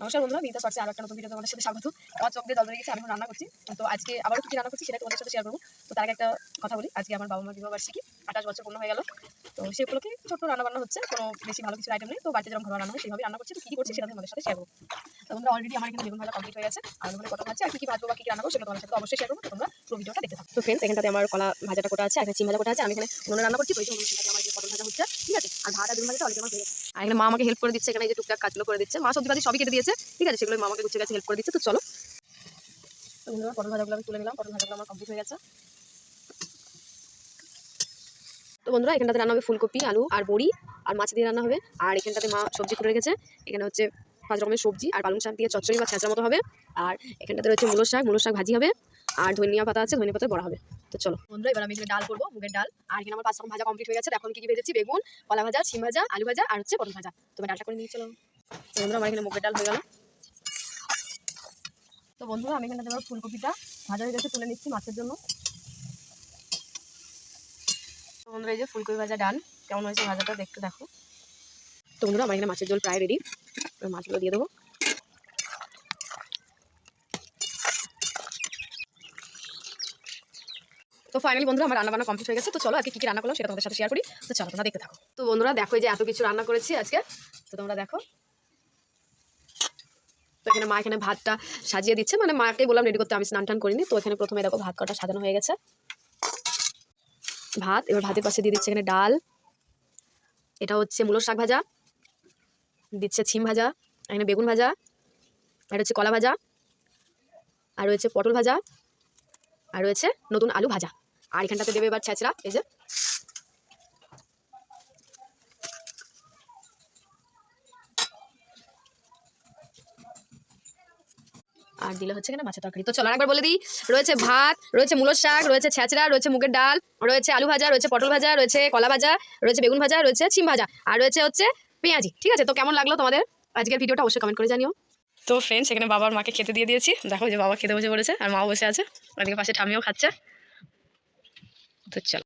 নমস্কার বন্ধুরা, বিনীতা শর্টসে আরও একটা নতুন ভিডিও তোমাদের সাথে স্বাগত। আমার চোখ দিয়ে জল ধরে গেছে আমি রান্না করছি। তো আজকে আবারও কী রান্না করছি সেটা তোমাদের সাথে শেয়ার করব। তো তার একটা কথা বলি, আজকে আমার বাবা মা বিবাহ বার্ষিকী আঠাশ বছর পূর্ণ হয়ে গেল। তো উপলক্ষে ছোট্ট রান্না বান্না হচ্ছে কোনো বেশি ভালো কিছু আইটেম নেই। তো বাড়িতে যেরকম ঘর রান্না হয় সেভাবে রান্না করছি। তো কী করছি সেটা তোমাদের সাথে শেয়ার করব। তো তোমরা অলরেডি আমার এখানে বেগুন ভাজা কমপ্লিট হয়ে গেছে। আর আমি কথা ভাবছি আর কি কি ভাজবো বা কি রান্না করব সেটা তোমাদের সাথে অবশ্যই শেয়ার করব। তো তোমরা পুরো ভিডিওটা দেখতে থাকো। তো ফ্রেন্ডস এখানটাতে আমার কলা ভাজাটা কোটা আছে আর একটা চিম ভাজা কোটা আছে আমি এখানে উনুনে রান্না করছি। উনুনের সাথে আমার পটল ভাজা হচ্ছে ঠিক আছে? আর ভাজা বেগুন ভাজাটা অলরেডি আমার হয়ে গেছে। আর এখানে মা আমাকে হেল্প করে দিচ্ছে এখানে এই যে টুকটাক কাজগুলো করে দিচ্ছে। মা সবজি ভাজি সবই কেটে দিয়েছে ঠিক আছে? সেগুলো মা আমাকে গুছিয়ে গেছে হেল্প করে দিচ্ছে। তো চলো। পটল ভাজাগুলো আমি তুলে নিলাম পটল ভাজাগুলো আমার কমপ্লিট হয়ে গেছে। তো বন্ধুরা, এখানটাতে রান্না হবে ফুলকপি, আলু আর বড়ি আর মাছ দিয়ে রান্না হবে। আর এখানটাতে মা সবজি করে রেখেছে। এখানে হচ্ছে পাঁচ রকমের সবজি আর পালং শাক দিয়ে চচ্চড়ি বা ছেঁচড়ার মতো হবে। আর এখানটাতে রয়েছে মূলো শাক মূলো শাক ভাজি হবে। আর ধনিয়া পাতা আছে, ধনিয়া পাতা বড়া হবে। তো চলো। বন্ধুরা, এবার আমি এখানে ডাল করব, মুগের ডাল। আর এখানে আমার পাঁচ রকম ভাজা কমপ্লিট হয়ে গেছে। এখন কি কি ভেজেছি, বেগুন, কলা ভাজা ছিম ভাজা, আলু ভাজা আর হচ্ছে পটল ভাজা। তো ডালটা করে নিয়ে চলো। বন্ধুরা, আমার এখানে মুগের ডাল হয়ে গেল। তো বন্ধুরা, আমি এখানে ফুলকপিটা ভাজা হয়ে গেছে, তুলে নিচ্ছি মাছের জন্য। বন্ধুরা, এই যে ফুলকপি ভাজা ডাল কেমন হয়েছে ভাজাটা দেখতে দেখো। তো বন্ধুরা, আমার এখানে মাছের ঝোল প্রায় রেডি মাছগুলো দিয়ে দেবো। তো ফাইনালি বন্ধুরা, আমার রান্না বান্না কমপ্লিট হয়ে গেছে। তো চলো, আজকে কী কী রান্না করলাম সেটা তোমাদের সাথে শেয়ার করি। তো চলো, তোমরা দেখতে থাকো। তো বন্ধুরা, দেখো যে এত কিছু রান্না করেছি আজকে। তো তোমরা দেখো। তো এখানে মা এখানে ভাতটা সাজিয়ে দিচ্ছে। মানে মাকে বললাম রেডি করতে, আমি স্নান টান করিনি। তো এখানে প্রথমে দেখো, ভাত কটা সাজানো হয়ে গেছে। ভাত, এবার ভাতের পাশে দিয়ে দিচ্ছে এখানে ডাল। এটা হচ্ছে মূলো শাক ভাজা। দিচ্ছে ছিম ভাজা, এখানে বেগুন ভাজা এটা হচ্ছে কলা ভাজা, আর রয়েছে পটল ভাজা, আর রয়েছে নতুন আলু ভাজা। আর এখানটাতে দেবে এবার ছেঁচড়া এই যে। আর দিলে হচ্ছে এখানে মাছের তরকারি। তো চলো একবার বলে দিই, রয়েছে ভাত, রয়েছে মূলোর শাক, রয়েছে ছেঁচড়া, রয়েছে মুগের ডাল, রয়েছে আলু ভাজা, রয়েছে পটল ভাজা, রয়েছে কলা ভাজা, রয়েছে বেগুন ভাজা, রয়েছে ছিম ভাজা, আর রয়েছে হচ্ছে পেঁয়াজি। ঠিক আছে? তো কেমন লাগল তোমাদের? আজকের ভিডিওটা অবশ্যই কমেন্ট করে জানিও। তো ফ্রেন্ড সেখানে বাবার মাকে খেতে দিয়ে দিয়েছি। দেখো যে বাবা খেতে বসে পড়েছে, আর মাও বসে আছে। ওদিকে পাশে ঠামিও খাচ্ছে। তো চলো।